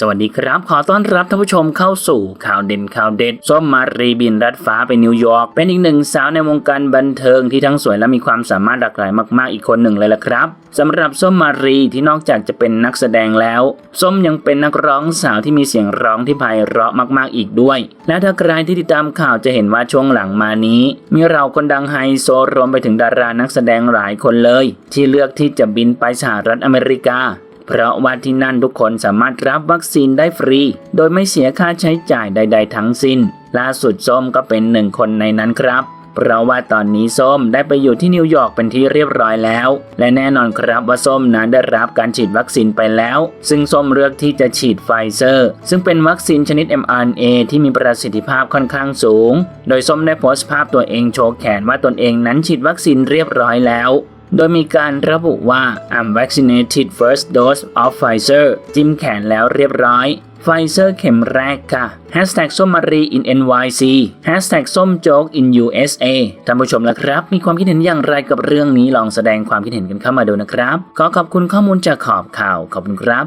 สวัสดีครับ ขอต้อนรับท่านผู้ชมเข้าสู่ข่าวเด่นข่าวเด็ดส้มมารีบินรัดฟ้าไปนิวยอร์กเป็นอีกหนึ่งสาวในวงการบันเทิงที่ทั้งสวยและมีความสามารถหลากหลายมากๆอีกคนหนึ่งเลยล่ะครับสำหรับส้มมารีที่นอกจากจะเป็นนักแสดงแล้ว ส้มยังเป็นนักร้องสาวที่มีเสียงร้องที่ไพเราะมากๆอีกด้วย และถ้าใครที่ติดตามข่าวจะเห็นว่าช่วงหลังมานี้ มีเราคนดังไฮโซรวมไปถึงดารานักแสดงหลายคนเลย ที่เลือกที่จะบินไปสหรัฐอเมริกา เพราะว่าที่นั่นทุกคนสามารถรับวัคซีนได้ฟรี โดยไม่เสียค่าใช้จ่ายใด ๆ ทั้งสิ้น ล่าสุดส้มก็เป็นหนึ่งคนในนั้นครับเพราะว่าตอนนี้ส้มได้ไปอยู่ที่นิวยอร์กเป็นที่เรียบร้อยแล้ว และแน่นอนครับว่าส้มนั้นได้รับการฉีดวัคซีนไปแล้ว ซึ่งส้มเลือกที่จะฉีดไฟเซอร์ ซึ่งเป็นวัคซีนชนิด mRNA ที่มีประสิทธิภาพค่อนข้างสูง โดยส้มได้โพสต์ภาพตัวเองโชว์แขนว่าตนเองนั้นฉีดวัคซีนเรียบร้อยแล้ว โดยมีการระบุว่า I'm vaccinated first dose of Pfizer จิ้มแขนแล้วเรียบร้อย ไฟเซอร์เข็มแรกค่ะ Hashtag ส้มมารี in NYC Hashtag ส้มโจ๊ก in USA ท่านผู้ชมละครับ มีความคิดเห็นอย่างไรกับเรื่องนี้ลองแสดงความคิดเห็นกันเข้ามาดูนะครับ ขอขอบคุณข้อมูลจากขอบข่าว ขอบคุณครับ